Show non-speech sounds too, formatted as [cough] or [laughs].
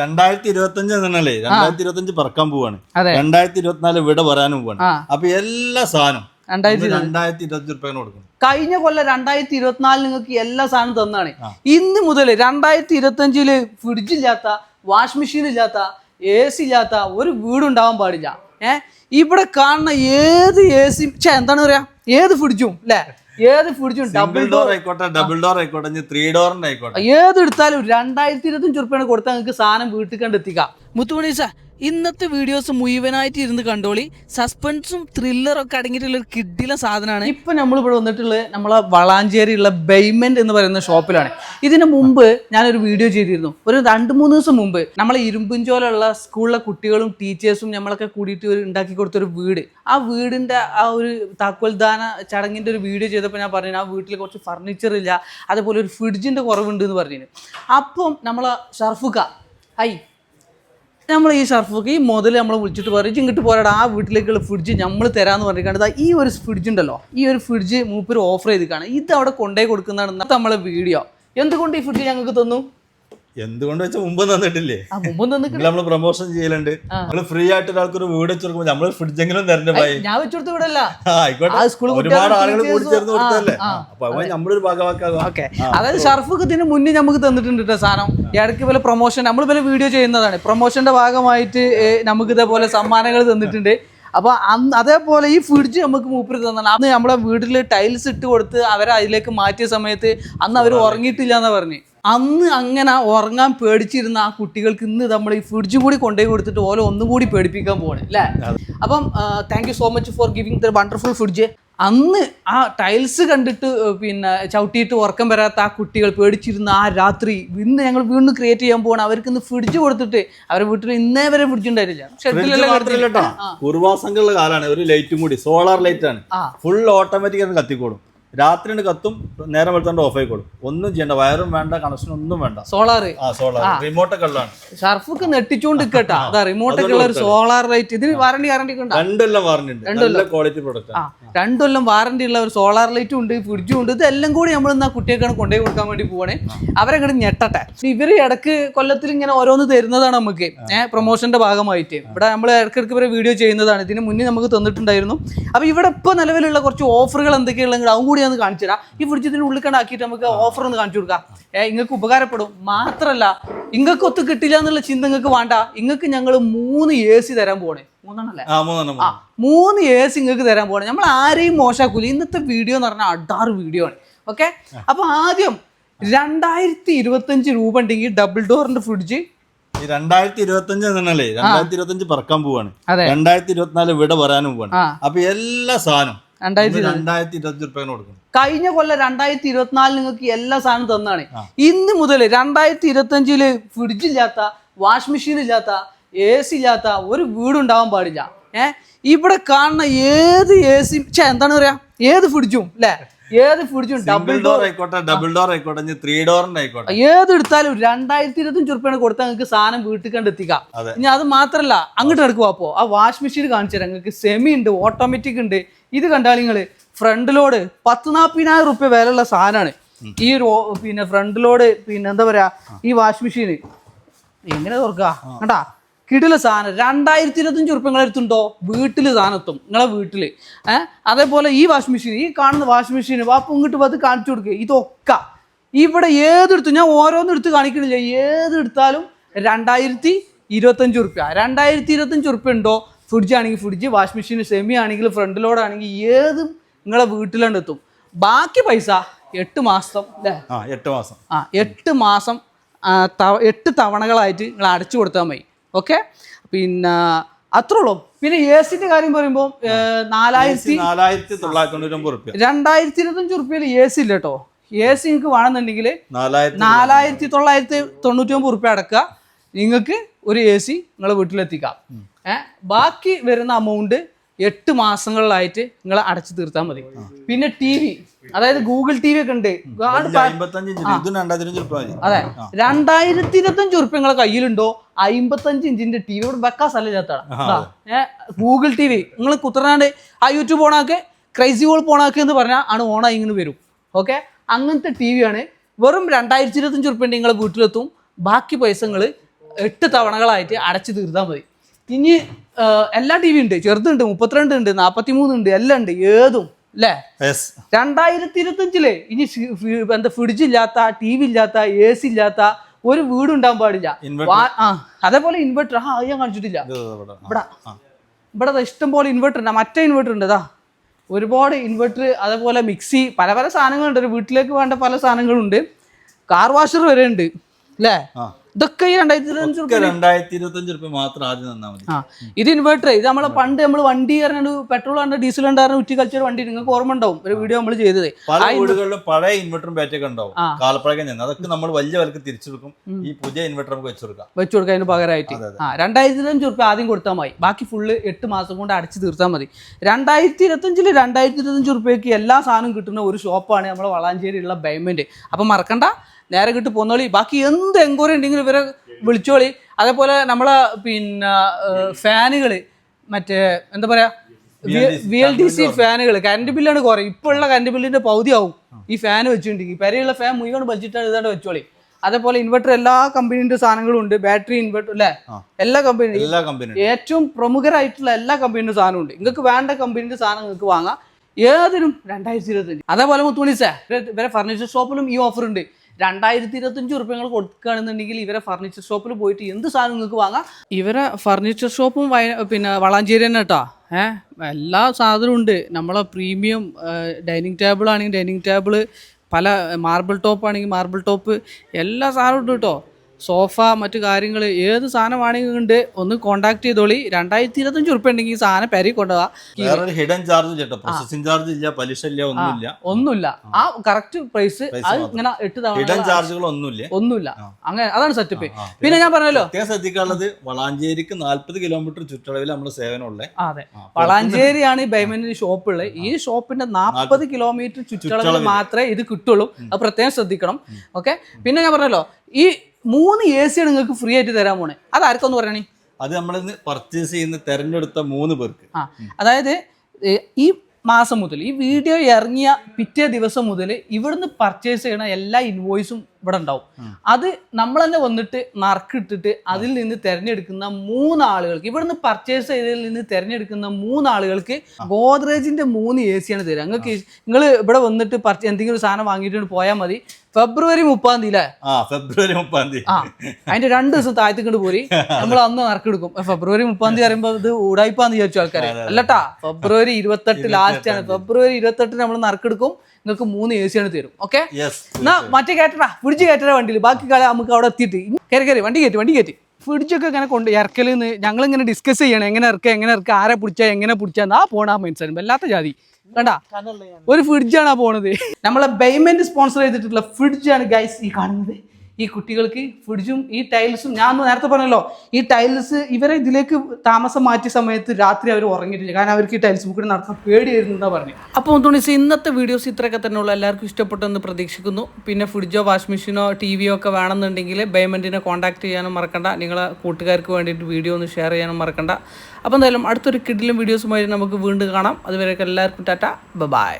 രണ്ടായിരത്തി ഇരുപത്തി അഞ്ച് എന്നല്ലേ രണ്ടായിരത്തി ഇരുപത്തി അഞ്ച് പറക്കാൻ പോവാണ്. രണ്ടായിരത്തി ഇരുപത്തിനാല് ഇവിടെ വരാനും പോവാണ്. അപ്പൊ എല്ലാ സാധനം രണ്ടായിരത്തി ഇരുപത്തി രൂപയാണ് കൊടുക്കണം. കഴിഞ്ഞ കൊല്ലം രണ്ടായിരത്തി ഇരുപത്തിനാലിൽ നിങ്ങൾക്ക് എല്ലാ സാധനം തന്നാണ്. ഇന്ന് മുതൽ രണ്ടായിരത്തി ഇരുപത്തി അഞ്ചിൽ ഫ്രിഡ്ജ് ഇല്ലാത്ത വാഷ് മെഷീൻ ഇല്ലാത്ത എ സി ഇല്ലാത്ത ഒരു വീടുണ്ടാവാൻ പാടില്ല. ഏഹ് ഇവിടെ കാണുന്ന ഏത് എ സി എന്താണ് പറയാ? ഏത് ഫ്രിഡ്ജും അല്ലേ ഏത് ഫ്രിഡ്ജും ഡബിൾ ഡോർ ആയിക്കോട്ടെ ഡബിൾ ഡോർ ആയിക്കോട്ടെ ത്രീ ഡോറിന്റെ ആയിക്കോട്ടെ. ഏത് എടുത്താലും രണ്ടായിരത്തി ഇരുപത്തഞ്ച് ഉറുപ്പ്യാണ് കൊടുത്താൽ നിങ്ങൾക്ക് സാധനം വീട്ടിൽ കണ്ടെത്തിക്കാം. മുത്തുമണീസ ഇന്നത്തെ വീഡിയോസ് മുഴുവനായിട്ട് ഇരുന്ന് കണ്ടോളി. സസ്പെൻസും ത്രില്ലറും ഒക്കെ അടങ്ങിയിട്ടുള്ള ഒരു കിഡിലെ സാധനമാണ് ഇപ്പൊ നമ്മൾ ഇവിടെ വന്നിട്ടുള്ളത് നമ്മളെ വളാഞ്ചേരിയുള്ള ബെയ്മെന്റ് എന്ന് പറയുന്ന ഷോപ്പിലാണ്. ഇതിനു മുമ്പ് ഞാനൊരു വീഡിയോ ചെയ്തിരുന്നു. ഒരു രണ്ട് മൂന്ന് ദിവസം മുമ്പ് നമ്മളെ ഇരുമ്പുംചോലുള്ള സ്കൂളിലെ കുട്ടികളും ടീച്ചേഴ്സും നമ്മളൊക്കെ കൂടിയിട്ട് ഒരു ഉണ്ടാക്കി കൊടുത്തൊരു വീട്. ആ വീടിന്റെ ആ ഒരു താക്കോൽദാന ചടങ്ങിന്റെ ഒരു വീഡിയോ ചെയ്തപ്പോൾ ഞാൻ പറഞ്ഞു ആ വീട്ടിൽ കുറച്ച് ഫർണിച്ചർ ഇല്ല അതേപോലെ ഒരു ഫ്രിഡ്ജിന്റെ കുറവുണ്ട് എന്ന് പറഞ്ഞിരുന്നു അപ്പം നമ്മളെ ഷർഫുക്ക ഹൈ നമ്മൾ ഈ ഷർഫുക്ക് ഈ മുതൽ നമ്മൾ വിളിച്ചിട്ട് പറയും ഇങ്ങോട്ട് പോരാടാ ആ വീട്ടിലേക്കുള്ള ഫ്രിഡ്ജ് നമ്മൾ തരാമെന്ന് പറഞ്ഞിട്ട് ഈ ഒരു ഫ്രിഡ്ജ് ഉണ്ടല്ലോ ഈ ഒരു ഫ്രിഡ്ജ് മൂപ്പര് ഓഫർ ചെയ്തിക്കാണ് ഇത് അവിടെ കൊണ്ടുപോയി കൊടുക്കുന്നതാണ് നമ്മളെ വീഡിയോ എന്തുകൊണ്ട് ഈ ഫ്രിഡ്ജ് ഞങ്ങൾക്ക് തന്നു? എന്തുകൊണ്ട് വെച്ചാൽ മുമ്പ് തന്നിട്ടില്ലേ നമ്മൾ പ്രൊമോഷൻ ചെയ്യലുണ്ട്. നമ്മൾ ഫ്രീ ആയിട്ട് ഒരാൾക്ക് ഒരു വീട് വെച്ച് കൊടുക്കുമ്പോൾ നമ്മൾ ഫ്രിഡ്ജെങ്കിലും തരണ്ടേ ഭായി? ഞാൻ വെച്ചുകൊടുത്ത് വിടല്ല. ആയിക്കോട്ടെ. ഒരുപാട് ആളുകൾ കൂടി ചേർന്ന് കൊടുത്തല്ലേ അപ്പൊ നമ്മളൊരു ഭാഗമാക്കാതെ ഓക്കെ. അതായത് ഷർഫ് ഇതിന് മുന്നേ നമുക്ക് തന്നിട്ടുണ്ട് കേട്ടോ സാധനം. ഇടയ്ക്ക് പോലെ പ്രൊമോഷൻ നമ്മൾ പോലെ വീഡിയോ ചെയ്യുന്നതാണ്. പ്രൊമോഷന്റെ ഭാഗമായിട്ട് നമുക്ക് ഇതേപോലെ സമ്മാനങ്ങൾ തന്നിട്ടുണ്ട്. അപ്പൊ അന്ന് അതേപോലെ ഈ ഫ്രിഡ്ജ് നമുക്ക് മൂപ്പര് തന്നാണ്. അന്ന് നമ്മുടെ വീട്ടിൽ ടൈൽസ് ഇട്ട് കൊടുത്ത് അവരെ അതിലേക്ക് മാറ്റിയ സമയത്ത് അന്ന് അവർ ഉറങ്ങിയിട്ടില്ല എന്നാ പറഞ്ഞു. അന്ന് അങ്ങനെ ഉറങ്ങാൻ പേടിച്ചിരുന്ന ആ കുട്ടികൾക്ക് ഇന്ന് നമ്മൾ ഈ ഫ്രിഡ്ജ് കൂടി കൊണ്ടുപോയി കൊടുത്തിട്ട് ഓരോ ഒന്നും കൂടി പേടിപ്പിക്കാൻ പോകണം അല്ലേ? അപ്പം thank you so much for giving the wonderful fridge അന്ന് ആ ടൈൽസ് കണ്ടിട്ട് പിന്നെ ചവിട്ടിയിട്ട് ഉറക്കം വരാത്ത ആ കുട്ടികൾ പേടിച്ചിരുന്ന ആ രാത്രി ഇന്ന് ഞങ്ങൾ വീണ്ടും ക്രിയേറ്റ് ചെയ്യാൻ പോകണം അവർക്ക് ഇന്ന് ഫ്രിഡ്ജ് കൊടുത്തിട്ട് അവരെ വീട്ടിൽ ഇന്നേ വരെ ഫ്രിഡ്ജ് ഉണ്ടായിട്ടില്ല കേട്ടോ. കാലാണ് ഒരു ലൈറ്റും കൂടി. സോളാർ ലൈറ്റ് ആണ്. ഫുൾ ഓട്ടോമാറ്റിക് കത്തിക്കോളും. രാത്രി കത്തും നേരം വെളുത്തോണ്ട് ഓഫ് ആയിക്കോളും. ഒന്നും ചെയ്യണ്ട വയറും വേണ്ട കണക്ഷൻ ഒന്നും വേണ്ട. സോളാർ ആ സോളാർ റിമോട്ട് കള്ളാണ് ഷർഫൊക്കെ നെട്ടിച്ചോണ്ട് നിൽക്കട്ടാ അതാ ഉള്ള ഒരു സോളാർ ലൈറ്റ് ഇതിന് വാറണ്ടി ഒക്കെ ഉണ്ടോ? രണ്ടെല്ലാം വാറണ്ടി ഉണ്ട്. നല്ല ക്വാളിറ്റി പ്രൊഡക്റ്റ് ആ രണ്ടെല്ലാം വാറണ്ടി ഉള്ള ഒരു സോളാർ ലൈറ്റും ഉണ്ട് ഫ്രിഡ്ജും ഉണ്ട് ഇതെല്ലാം കൂടി നമ്മൾ എന്നാ കുട്ടികൾക്കാണ് കൊണ്ടുപോയി കൊടുക്കാൻ വേണ്ടി പോവണേ. അവരെ ഞെട്ടട്ടെ. ഇവർ ഇടയ്ക്ക് കൊല്ലത്തിൽ ഇങ്ങനെ ഓരോന്ന് തരുന്നതാണ് നമുക്ക്. ഏഹ് പ്രൊമോഷന്റെ ഭാഗമായിട്ട്. ഇവിടെ നമ്മൾ ഇടക്കിടക്ക് വരെ വീഡിയോ ചെയ്യുന്നതാണ്. ഇതിന് മുന്നേ നമുക്ക് തന്നിട്ടുണ്ടായിരുന്നു. അപ്പൊ ഇവിടെ ഇപ്പൊ നിലവിലുള്ള കുറച്ച് ഓഫറുകൾ എന്തൊക്കെയുള്ളെങ്കിൽ അതും കൂടി ഒന്ന് കാണിച്ചു തരാം. ഈ ഫ്രിഡ്ജ് ഇതിന് ഉള്ളിൽ കണ്ടാക്കിയിട്ട് നമുക്ക് ഓഫർ ഒന്ന് കാണിച്ചു കൊടുക്കാം. ഏഹ് നിങ്ങൾക്ക് ഉപകാരപ്പെടും. മാത്രല്ല നിങ്ങൾക്ക് ഒത്ത് കിട്ടില്ല എന്നുള്ള ചിന്ത നിങ്ങൾക്ക് വേണ്ട. നിങ്ങൾക്ക് ഞങ്ങൾ മൂന്ന് എ സി തരാൻ പോണേ മൂന്നെണ്ണല്ലേ? ആ മൂന്ന് എ സി നിങ്ങൾക്ക് തരാൻ പോണേ നമ്മൾ ആരെയും മോശമാക്കൂല ഇന്നത്തെ വീഡിയോ എന്ന് പറഞ്ഞാൽ അഡാറ് വീഡിയോ ആണ്. ഓക്കെ അപ്പൊ ആദ്യം രണ്ടായിരത്തി ഇരുപത്തഞ്ച് രൂപ ഉണ്ടെങ്കിൽ ഡബിൾ ഡോറിന്റെ ഫ്രിഡ്ജ് രണ്ടായിരത്തി ഇരുപത്തി അഞ്ച് എന്നല്ലേ രണ്ടായിരത്തി ഇരുപത്തി അഞ്ച് പറക്കാൻ പോവാണ്. രണ്ടായിരത്തി ഇരുപത്തിനാല് ഇവിടെ വരാനും പോവാണ്. അപ്പൊ എല്ലാ സാധനം ഇരുപത്തി കഴിഞ്ഞ കൊല്ലം രണ്ടായിരത്തി ഇരുപത്തിനാലിൽ നിങ്ങൾക്ക് എല്ലാ സാധനം തന്നാണ് ഇന്ന് മുതൽ രണ്ടായിരത്തി ഇരുപത്തഞ്ചിൽ ഫ്രിഡ്ജ് ഇല്ലാത്ത വാഷ് മെഷീൻ ഇല്ലാത്ത എ സി ഇല്ലാത്ത ഒരു വീടുണ്ടാവാൻ പാടില്ല. ഏഹ് ഇവിടെ കാണുന്ന ഏത് എ സി എന്താണ് പറയാ? ഏത് ഫ്രിഡ്ജും അല്ലേ ഏത് ഫ്രിഡ്ജും ഡബിൾ ഡോർ ആയിക്കോട്ടെ ഡബിൾ ഡോർ ആയിക്കോട്ടെ ത്രീ ഡോറിന്റെ ആയിക്കോട്ടെ. ഏത് എടുത്താലും രണ്ടായിരത്തി ഇരുപത്തഞ്ച് റുപ്യാണ് കൊടുത്താൽ നിങ്ങൾക്ക് സാധനം വീട്ടിൽ കണ്ടെത്തിക്കാം അതെ. ഇനി അത് മാത്രല്ല അങ്ങോട്ട് എടുക്കുവാ അപ്പോ ആ വാഷ് മെഷീൻ കാണിച്ചു തരാം. നിങ്ങൾക്ക് സെമി ഉണ്ട് ഓട്ടോമാറ്റിക് ഉണ്ട്. ഇത് കണ്ടാൽ നിങ്ങൾ ഫ്രണ്ട് ലോഡ് പത്ത് നാൽപ്പതിനായിരം റുപ്യ വിലയുള്ള സാധനമാണ്. ഈ ഒരു പിന്നെ ഫ്രണ്ട് ലോഡ് പിന്നെ എന്താ പറയാ ഈ വാഷിംഗ് മെഷീൻ എങ്ങനെ തുറക്കുക? കണ്ടാ? കിടില സാധനം. രണ്ടായിരത്തി ഇരുപത്തഞ്ച് ഉറുപ്പ്യ നിങ്ങളെ അടുത്തുണ്ടോ? വീട്ടിൽ സാധനം എത്തും. നിങ്ങളെ വീട്ടിൽ ഏഹ് അതേപോലെ ഈ വാഷിംഗ് മെഷീൻ ഈ കാണുന്ന വാഷിംഗ് മെഷീൻ വാപ്പ് ഇങ്ങോട്ട് പത്ത് കാണിച്ചു കൊടുക്കുക ഇതൊക്കെ. ഇവിടെ ഏതെടുത്തു ഞാൻ ഓരോന്നും എടുത്ത് കാണിക്കണില്ല. ഏതെടുത്താലും രണ്ടായിരത്തി ഇരുപത്തഞ്ച് ഉറുപ്പ്യ രണ്ടായിരത്തി ഇരുപത്തഞ്ച് ഉറുപ്പ്യ ഉണ്ടോ? ഫ്രിഡ്ജ് ആണെങ്കിൽ ഫ്രിഡ്ജ് വാഷ് മെഷീൻ സെമി ആണെങ്കിൽ ഫ്രണ്ട് ലോഡ് ആണെങ്കിൽ ഏതും നിങ്ങളെ വീട്ടിലുണ്ട് എത്തും. ബാക്കി പൈസ എട്ട് മാസം അല്ലേ എട്ട് മാസം. ആ എട്ട് മാസം എട്ട് തവണകളായിട്ട് നിങ്ങൾ അടച്ചു കൊടുത്താൽ മതി. ഓക്കെ? പിന്നെ അത്രേ ഉള്ളൂ. പിന്നെ എ സിന്റെ കാര്യം പറയുമ്പോൾ നാലായിരത്തി നാലായിരത്തി തൊള്ളായിരത്തി തൊണ്ണൂറ്റൊമ്പത് റുപ്യ. രണ്ടായിരത്തി ഇരുപത്തഞ്ച് റുപ്യയിൽ എ സി ഇല്ല കേട്ടോ. എ സി നിങ്ങൾക്ക് വേണമെന്നുണ്ടെങ്കിൽ നാലായിരത്തി തൊള്ളായിരത്തി തൊണ്ണൂറ്റി ഒമ്പത് റുപ്യ അടക്കുക. നിങ്ങൾക്ക് ഒരു എ സി നിങ്ങളെ വീട്ടിലെത്തിക്കാം. ഏഹ് ബാക്കി വരുന്ന എമൗണ്ട് എട്ട് മാസങ്ങളിലായിട്ട് നിങ്ങൾ അടച്ചു തീർത്താൽ മതി. പിന്നെ ടി വി അതായത് ഗൂഗിൾ ടി വി ഒക്കെ ഉണ്ട്. അതെ. രണ്ടായിരത്തി ഇരുപത്തഞ്ച് ഉറുപ്പ്യ നിങ്ങളെ കയ്യിലുണ്ടോ? അമ്പത്തഞ്ച് ഇഞ്ചിന്റെ ടി വി ഇവിടെ വെക്കാൻ സ്ഥലമില്ലാത്തതാണ് ഗൂഗിൾ ടി വി നിങ്ങൾ കുത്തറാണ്ട് ആ യൂട്യൂബ് ഓണാക്ക് ക്രൈസി വോൾ ഓണാക്ക് എന്ന് പറഞ്ഞാൽ ആണ് ഓണായി ഇങ്ങനെ വരും. ഓക്കെ അങ്ങനത്തെ ടി വി ആണ്. വെറും രണ്ടായിരത്തി ഇരുപത്തഞ്ച് ഉറുപ്പ്യ നിങ്ങളെ വീട്ടിലെത്തും. ബാക്കി പൈസ നിങ്ങൾ എട്ട് തവണകളായിട്ട് അടച്ചു തീർത്താൽ മതി. ഇനി എല്ലാ ടി വി ഉണ്ട്. ചെറുതുണ്ട് മുപ്പത്തിരണ്ട് ഉണ്ട് നാൽപ്പത്തി മൂന്ന് ഉണ്ട് എല്ലാം ഉണ്ട്. ഏതും അല്ലേ രണ്ടായിരത്തി ഇരുപത്തഞ്ചിൽ ഇനി എന്താ ഫ്രിഡ്ജ് ഇല്ലാത്ത ടി വി ഇല്ലാത്ത എ സി ഇല്ലാത്ത ഒരു വീട് ഉണ്ടാകാൻ പാടില്ല അതേപോലെ ഇൻവെർട്ടർ ആ അത് ഞാൻ കാണിച്ചിട്ടില്ല. ഇവിടെ ഇവിടെ ഇഷ്ടം പോലെ ഇൻവെർട്ടർ ഉണ്ട്. മറ്റേ ഇൻവെർട്ടർ ഉണ്ട് ഇതാ ഒരുപാട് ഇൻവെർട്ടർ അതേപോലെ മിക്സി പല പല സാധനങ്ങളുണ്ട്. ഒരു വീട്ടിലേക്ക് വേണ്ട പല സാധനങ്ങളുണ്ട്. കാർ വാഷർ വരെ ഉണ്ട് അല്ലേ. ഇതൊക്കെ ഈ രണ്ടായിരത്തി ഇരുപത്തഞ്ച് ഒക്കെ രണ്ടായിരത്തി ഇരുപത്തഞ്ച് റുപ്യ മാത്രം ആദ്യം തന്നാൽ മതി. ആ ഇത് ഇൻവേർട്ടർ ഇത് നമ്മളെ പണ്ട് നമ്മൾ വണ്ടി കാരണം പെട്രോൾ കണ്ട ഡീസൽ ഉണ്ടായിരുന്ന ഉറ്റി കളിച്ചൊരു വണ്ടി നിങ്ങൾക്ക് ഓർമ്മ ഉണ്ടാവും? ഒരു വീഡിയോ നമ്മൾ ചെയ്തത്. പല വീടുകളിലും പഴയ ഇൻവെർട്ടറും ബാറ്റൊക്കെ ഉണ്ടാവും. കാലപ്പഴക്കം ചെന്ന് അതൊക്കെ നമ്മൾ വലിയ വിലക്ക് തിരിച്ചെടുക്കും ഈ പുതിയ ഇൻവെർട്ടർ നമുക്ക് വെച്ചെടുക്കാം വെച്ചു കൊടുക്കുക അതിന് പകരമായിട്ട് ആ രണ്ടായിരത്തി ഇരുപത്തഞ്ച് റുപ്യ ആദ്യം കൊടുത്താൽ മതി. ബാക്കി ഫുള്ള് എട്ട് മാസം കൊണ്ട് അടച്ചു തീർത്താൽ മതി. രണ്ടായിരത്തി ഇരുപത്തഞ്ചിൽ രണ്ടായിരത്തി ഇരുപത്തഞ്ച് റുപ്യക്ക് എല്ലാ സാധനവും കിട്ടുന്ന ഒരു ഷോപ്പാണ് നമ്മുടെ വളാഞ്ചേരിയുള്ള ബൈമെന്റ് അപ്പം മറക്കണ്ട. നേരെ കിട്ടി പോന്നോളി. ബാക്കി എന്ത് എൻക്വയറി ഉണ്ടെങ്കിലും ഇവരെ വിളിച്ചോളി. അതേപോലെ നമ്മളെ പിന്നെ ഫാനുകൾ മറ്റേ എന്താ പറയാ വി എൽ ഡി സി ഫാനുകൾ കറണ്ട് ബില്ലാണ് കുറയും ഇപ്പോഴുള്ള കറണ്ട് ബില്ലിന്റെ പൗതി ആവും ഈ ഫാൻ വെച്ചിട്ടുണ്ടെങ്കിൽ പെരയുള്ള ഫാൻ മുഴുവൻ വലിച്ചിട്ടാണ് ഇതാണ്ട് വെച്ചോളി. അതേപോലെ ഇൻവെർട്ടർ എല്ലാ കമ്പനീന്റെ സാധനങ്ങളും ഉണ്ട്. ബാറ്ററി ഇൻവെർട്ടർ അല്ലേ എല്ലാ കമ്പനി എല്ലാ കമ്പനി ഏറ്റവും പ്രമുഖരായിട്ടുള്ള എല്ലാ കമ്പനിയുടെ സാധനവും ഉണ്ട്. നിങ്ങൾക്ക് വേണ്ട കമ്പനിയുടെ സാധനം നിങ്ങൾക്ക് വാങ്ങാം. ഏതിനും രണ്ടായിരത്തി ഇരുപത്തഞ്ച്. അതേപോലെ മുത്തുമണി സാർ ഇവരെ ഫർണിച്ചർ ഷോപ്പിലും ഈ ഓഫർ ഉണ്ട്. രണ്ടായിരത്തി ഇരുപത്തഞ്ച് റുപ്യങ്ങൾ കൊടുക്കുകയാണെന്നുണ്ടെങ്കിൽ ഇവരെ ഫർണിച്ചർ ഷോപ്പിൽ പോയിട്ട് എന്ത് സാധനം നിങ്ങൾക്ക് വാങ്ങാം? ഇവരെ ഫർണിച്ചർ ഷോപ്പും പിന്നെ വളാഞ്ചേരി തന്നെ കേട്ടോ ഏഹ് എല്ലാ സാധനവും ഉണ്ട്. നമ്മളെ പ്രീമിയം ഡൈനിങ് ടേബിൾ ആണെങ്കിൽ ഡൈനിങ് ടേബിൾ പല മാർബിൾ ടോപ്പ് ആണെങ്കിൽ മാർബിൾ ടോപ്പ് എല്ലാ സാധനവും ഉണ്ട് കേട്ടോ സോഫ മറ്റു കാര്യങ്ങൾ ഏത് സാധനമാണെങ്കിൽ ഉണ്ട് ഒന്ന് കോണ്ടാക്ട് ചെയ്തോളി. രണ്ടായിരത്തി ഇരുപത്തഞ്ച് ഉറുപ്പ ഉണ്ടെങ്കിൽ ഈ സാധനം പെരി ഹിഡൻ ചാർജ് പ്രോസസിംഗ് ചാർജ് ഇല്ല പലിശ ഇല്ല ഒന്നുമില്ല. ഒന്നുമില്ല. ആ കറക്റ്റ് പ്രൈസ് അത് ഇങ്ങനെ എട്ട് ഹിഡൻ തവണ ചാർജുകൾ ഒന്നുമില്ല. ഒന്നുമില്ല. അങ്ങനെ അതാണ് സെറ്റപ്പ് പിന്നെ ഞാൻ പറഞ്ഞല്ലോ. ശ്രദ്ധിക്കാനുള്ളത് വളാഞ്ചേരിക്ക് നാല്പത് കിലോമീറ്റർ ചുറ്റളവിൽ നമ്മുടെ സേവനം ഉള്ളത് ആ, അതെ വളാഞ്ചേരിയാണ് ഈ ബൈമന്റെ ഷോപ്പ് ഉള്ളത് ഈ ഷോപ്പിന്റെ നാൽപ്പത് കിലോമീറ്റർ ചുറ്റളവിൽ മാത്രമേ ഇത് കിട്ടുള്ളൂ. അത് പ്രത്യേകം ശ്രദ്ധിക്കണം. ഓക്കെ? പിന്നെ ഞാൻ പറഞ്ഞല്ലോ. ഈ മൂന്ന് എ സിയാണ് നിങ്ങൾക്ക് ഫ്രീ ആയിട്ട് തരാൻ പോണേ. അത് ആർക്കൊന്ന് പറയണേ? അത് നമ്മൾ പർച്ചേസ് ചെയ്യുന്ന തെരഞ്ഞെടുത്ത മൂന്ന് പേർക്ക്. ആ അതായത് ഈ മാസം മുതൽ ഈ വീഡിയോ ഇറങ്ങിയ പിറ്റേ ദിവസം മുതൽ ഇവിടുന്ന് പർച്ചേസ് ചെയ്യണ എല്ലാ ഇൻവോയ്സും ഇവിടെ ഉണ്ടാവും അത് നമ്മൾ തന്നെ വന്നിട്ട് നറുക്കിട്ടിട്ട് അതിൽ നിന്ന് തിരഞ്ഞെടുക്കുന്ന മൂന്ന് ആളുകൾക്ക് ഇവിടുന്ന് പർച്ചേസ് ചെയ്തതിൽ നിന്ന് തിരഞ്ഞെടുക്കുന്ന മൂന്ന് ആളുകൾക്ക് ഗോദ്രേജിന്റെ മൂന്ന് എ സിയാണ് തരിക. നിങ്ങൾക്ക് നിങ്ങൾ ഇവിടെ വന്നിട്ട് പർച്ചേ എന്തെങ്കിലും ഒരു സാധനം വാങ്ങിയിട്ട് പോയാൽ മതി. ഫെബ്രുവരി മുപ്പാം തീയതി ഫെബ്രുവരി മുപ്പാം തീയതി. ആ അതിന്റെ രണ്ട് ദിവസം താഴ്ത്തിക്കൊണ്ട് പോരി. [laughs] നമ്മൾ അന്ന് നറുക്കെടുക്കും. ഫെബ്രുവരി മുപ്പാം തീയതി പറയുമ്പോൾ ഇത് ഊടായിപ്പാന്ന് വിചാരിച്ചു ആൾക്കാരെ. അല്ലട്ടാ ഫെബ്രുവരി ഇരുപത്തെട്ട് ലാസ്റ്റ് ആണ്. ഫെബ്രുവരി ഇരുപത്തെട്ടിന് നമ്മൾ നറുക്കെടുക്കും. നിങ്ങൾക്ക് മൂന്ന് എ ആണ് തരും. ഓക്കെ എന്നാ മറ്റേ കയറ്റടാ ഫ്രിഡ്ജ് കയറ്റടാ വണ്ടിയിൽ ബാക്കി കാലം നമുക്ക് അവിടെ എത്തിയിട്ട്. കയറി കയറി വണ്ടി കയറ്റി വണ്ടി കയറ്റി. ഫ്രിഡ്ജൊക്കെ ഇങ്ങനെ കൊണ്ട് ഇറക്കൽ നിന്ന് ഞങ്ങൾ ഇങ്ങനെ ഡിസ്കസ് ചെയ്യണം. എങ്ങനെ ഇറക്കുക എങ്ങനെ ഇറക്കുക ആരെ പിടിച്ചാൽ എങ്ങനെ പിടിച്ചാൽ ആ പോണാ മനസ്സിലായി വല്ലാത്ത ജാതി. കണ്ടാ? ഒരു ഫ്രിഡ്ജാണ് ആ പോണത്. നമ്മളെ ബെയ്മെന്റ് സ്പോൺസർ ചെയ്തിട്ടുള്ള ഫ്രിഡ്ജാണ് ഗൈസ് ഈ കാണുന്നത്. ഈ കുട്ടികൾക്ക് ഫ്രിഡ്ജും ഈ ടൈൽസും ഞാൻ നേരത്തെ പറഞ്ഞല്ലോ ഈ ടൈൽസ് ഇവരെ ഇതിലേക്ക് താമസം മാറ്റിയ സമയത്ത് രാത്രി അവർ ഉറങ്ങിയിട്ടില്ല. കാരണം അവർക്ക് ഈ ടൈൽസ് മുക്കി നടക്കാൻ പേടിയായിരുന്നു എന്നാ പറഞ്ഞു. അപ്പോൾ തോന്നി ഇന്നത്തെ വീഡിയോസ് ഇത്രയൊക്കെ തന്നെ ഉള്ളൂ എല്ലാവർക്കും ഇഷ്ടപ്പെട്ടെന്ന് പ്രതീക്ഷിക്കുന്നു. പിന്നെ ഫ്രിഡ്ജോ വാഷിംഗ് മെഷീനോ ടി വിയോ ഒക്കെ വേണമെന്നുണ്ടെങ്കിൽ ബേമെന്റിനെ കോൺടാക്ട് ചെയ്യാനും മറക്കണ്ട. നിങ്ങളെ കൂട്ടുകാർക്ക് വേണ്ടിയിട്ട് വീഡിയോ ഒന്ന് ഷെയർ ചെയ്യാനും മറക്കണ്ട. അപ്പോൾ എന്തായാലും അടുത്തൊരു കിഡിലും വീഡിയോസുമായി നമുക്ക് വീണ്ടും കാണാം. അതുവരെയൊക്കെ എല്ലാവർക്കും ടാറ്റ. ബൈ